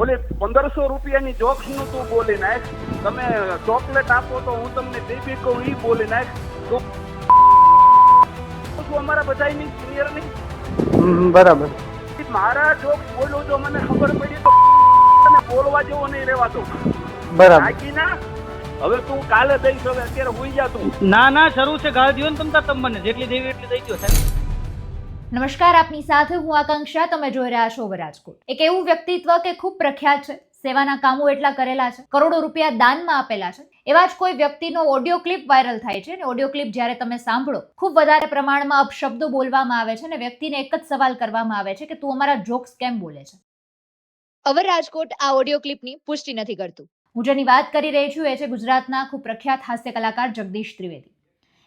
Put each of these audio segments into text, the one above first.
ઓલી પંદરસો રૂપિયાની જોક્સનું તું બોલી નાખ તમે ચોકલેટ આપો તો હું તમને બેબી કહું ઈ બોલી નાખ તું તું અમારા બધાની સિનિયરની હમ, બરાબર. મારા જોક્સ બોલું તો મને ખબર પડી તો તને બોલવા જેવો નહીં રહેવાતું. બરાબર. બાકી ના હવે તું કાલે દઈશ હવે અત્યારે હુઈ જા તું. ના ના શરૂ છે ગાળ દિયો ને તમતા તમને જેટલી દેવી એટલી દઈ દો સાહેબ. નમસ્કાર આપની સાથે હું આકાંક્ષા તમે જોઈ રહ્યા છો રાજકોટ એક એવું વ્યક્તિત્વ કે ખૂબ પ્રખ્યાત છે સેવાના કામો એટલા કરેલા છે કરોડો રૂપિયા દાનમાં આપેલા છે એવા જ કોઈ વ્યક્તિનો ઓડિયો ક્લિપ વાયરલ થાય છે અને ઓડિયો ક્લિપ જ્યારે તમે સાંભળો ખૂબ વધારે પ્રમાણમાં અપશબ્દો બોલવામાં આવે છે અને વ્યક્તિને એક જ સવાલ કરવામાં આવે છે કે તું અમારા જોક્સ કેમ બોલે છે? અવર રાજકોટ આ ઓડિયો ક્લિપની પુષ્ટિ નથી કરતું. હું જેની વાત કરી રહી છું એ છે ગુજરાતના ખૂબ પ્રખ્યાત હાસ્ય કલાકાર જગદીશ ત્રિવેદી.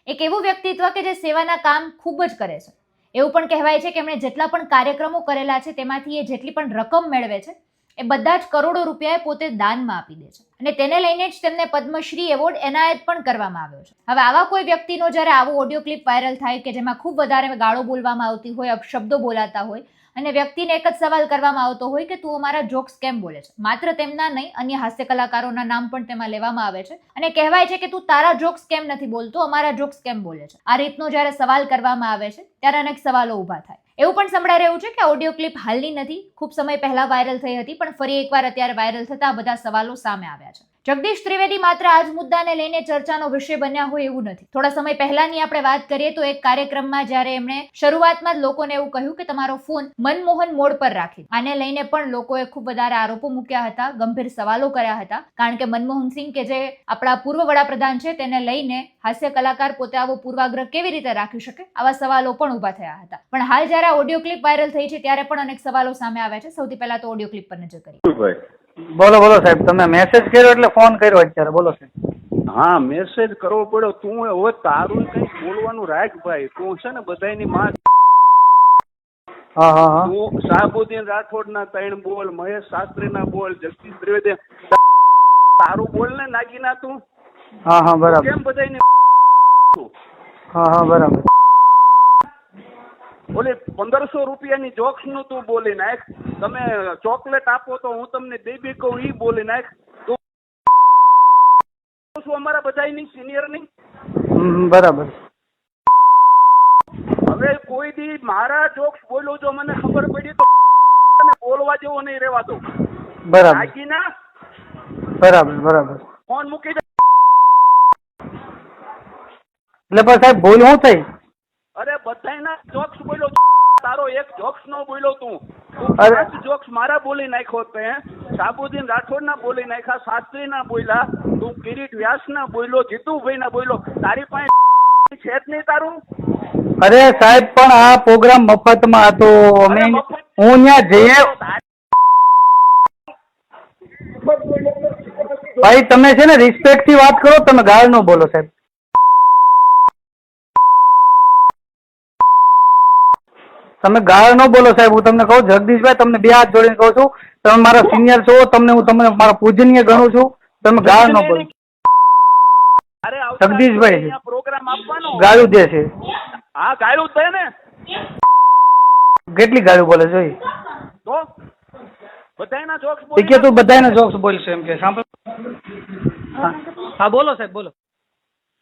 એક એવું વ્યક્તિત્વ કે જે સેવાના કામ ખૂબ જ કરે છે એવું પણ કહેવાય છે કે એમણે જેટલા પણ કાર્યક્રમો કરેલા છે, તેમાંથી એ જેટલી પણ રકમ મેળવે છે. એ બધા જ કરોડો રૂપિયા પોતે દાનમાં આપી દે છે. અને તેને લઈને જ તેમને પદ્મશ્રી એવોર્ડ એનાયત પણ કરવામાં આવ્યો છે. હવે આવા કોઈ વ્યક્તિનો જ્યારે આવો ઓડિયો ક્લિપ વાયરલ થાય કે જેમાં ખૂબ વધારે ગાળો બોલવામાં આવતી હોય, અપશબ્દો બોલાતા હોય અને વ્યક્તિને એક જ સવાલ કરવામાં આવતો હોય કે તું અમારા જોક્સ કેમ બોલે છે? માત્ર તેમના નહીં, અન્ય હાસ્ય કલાકારોના નામ પણ તેમાં લેવામાં આવે છે. અને કહેવાય છે કે તું તારા જોક્સ કેમ નથી બોલતો, અમારા જોક્સ કેમ બોલે છે? આ રીતનો જ્યારે સવાલ કરવામાં આવે છે, ત્યારે અનેક સવાલો ઊભા થાય. એવું પણ સંભળાઈ રહ્યું છે કે ઓડિયો ક્લિપ હાલની નથી. ખૂબ સમય પહેલા વાયરલ થઈ હતી, પણ ફરી એકવાર અત્યારે વાયરલ થતા બધા સવાલો સામે આવ્યા છે. જગદીશ ત્રિવેદી માત્ર આ જ મુદ્દાને લઈને ચર્ચાનો વિષય બન્યા હોય એવું નથી. થોડા સમય પહેલાની આપણે વાત કરીએ તો એક કાર્યક્રમમાં જ્યારે એમણે શરૂઆતમાં જ લોકોને એવું કહ્યું કે તમારો ફોન મનમોહન મોડ પર રાખી. આને લઈને પણ લોકોએ ખૂબ વધારે આરોપો મૂક્યા હતા, ગંભીર સવાલો કર્યા હતા. કારણ કે મનમોહન સિંહ, કે જે આપણા પૂર્વ વડાપ્રધાન છે, તેને લઈને હાસ્ય કલાકાર પોતે આવો પૂર્વાગ્રહ કેવી રીતે રાખી શકે? આવા સવાલો પણ ઊભા થયા હતા. પણ હાલ જ્યારે ઓડિયો ક્લિપ વાયરલ થઈ છે, ત્યારે પણ અનેક સવાલો સામે આવ્યા છે. સૌથી પહેલા તો ઓડિયો ક્લિપ પર નજર કરીએ. બોલો બોલો સાહેબ તમે મેસેજ કર્યો એટલે ફોન કર્યો અત્યારે બોલો સાહેબ. હા મેસેજ કરવો પડ્યો. તું હવે તારું કઈ બોલવાનું રાખ ભાઈ. તું છે ને બધાની માં હા હા હા. તું શાહબુદ્દીન રાઠોડ ના ત્રણ બોલ મહેશ શાસ્ત્રી ના બોલ જગદીશ ત્રિવેદી. તારું બોલ ને નાગીના તું. હા હા બરાબર. કેમ બધાયની હા હા બરાબર. ઓલે પંદરસો રૂપિયાની જોક્સનું તું બોલી નાખ. તમે ચોકલેટ આપો તો હું તમને બે બે કહું ઈ બોલી નાખ. તું છું અમારા બધાની સિનિયરની બરાબર. હવે કોઈ દી મારા જોક્સ બોલો જો મને ખબર પડી તો બોલવા જેવો નહીં રહેવાતો. બરાબર. બરાબર બરાબર. ફોન મૂકી દે. એટલે પણ સાહેબ ભૂલ શું થઈ? અરે બધાયના જોક્સ બોલ્યો તારો એક જોક્સ નો બોલ્યો તું. પાંચ જોક્સ મારા બોલી નાખ્યો તે સાબુદ્દીન રાઠોડ ના બોલી નાખ્યા શાસ્ત્રી ના બોલ્યા તું કિરીટ વ્યાસ ના બોલ્યો જીતુભાઈ ના બોલ્યો. તારી પાસે છે જ નહીં તારું? અરે સાહેબ પણ આ પ્રોગ્રામ મફતમાં હતો. અમે હું ત્યાં જઈએ ભાઈ તમે છે ને રિસ્પેક્ટથી વાત કરો તમે ગાળ નો બોલો સાહેબ. તમે ગાળ ન બોલો સાહેબ હું તમને કહું જગદીશભાઈ તમને બે હાથ જોડીને કહું છું. તમે મારા સિનિયર છો તમને હું તમને મારા પૂજનીય ગણું છું. તમે ગાળ ન બોલો. જગદીશભાઈ. પ્રોગ્રામ આપવાનો. ગાળું દે છે. હા ગાળું દે ને. કેટલી ગાળું બોલે જોઈ તો? બધાયના જોક્સ કે તું બધાને જોક્સ બોલશે એમ કે સાંભળ. હા. બોલો સાહેબ બોલો.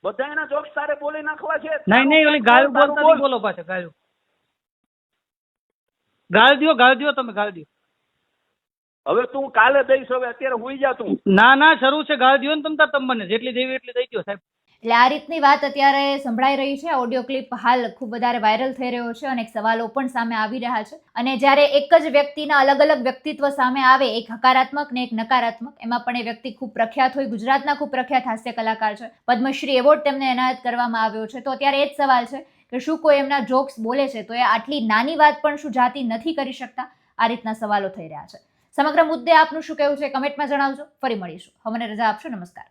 બધાયના જોક્સ તારે બોલી નાખવા છે. નહીં નહીં ઓલી ગાળ બોલતા બોલો પાછા ગાળ. ગાળ દ્યો ગાળ દ્યો તમે ગાળ દો હવે તું કાલે દઈશ હવે અત્યારે હુઈ જા તું. ના ના શરૂ છે ગાળ દો ને તમ તમ તમને જેટલી દેવી એટલી દઈ દો સાહેબ. એટલે આ રીતની વાત અત્યારે સંભળાઈ રહી છે. ઓડિયો ક્લિપ હાલ ખૂબ વધારે વાયરલ થઈ રહ્યો છે અને સવાલો પણ સામે આવી રહ્યા છે. અને જ્યારે એક જ વ્યક્તિના અલગ અલગ વ્યક્તિત્વ સામે આવે એક હકારાત્મક ને એક નકારાત્મક એમાં પણ એ વ્યક્તિ ખૂબ પ્રખ્યાત હોય ગુજરાતના ખૂબ પ્રખ્યાત હાસ્ય કલાકાર છે. પદ્મશ્રી એવોર્ડ તેમને એનાયત કરવામાં આવ્યો છે. તો અત્યારે એ જ સવાલ છે કે શું કોઈ એમના જોક્સ બોલે છે, તો એ આટલી નાની વાત પણ શું જાતિ નથી કરી શકતા? આ રીતના સવાલો થઈ રહ્યા છે. સમગ્ર મુદ્દે આપનું શું કહેવું છે કમેન્ટમાં જણાવજો. ફરી મળીશું. હવે રજા આપશો. નમસ્કાર.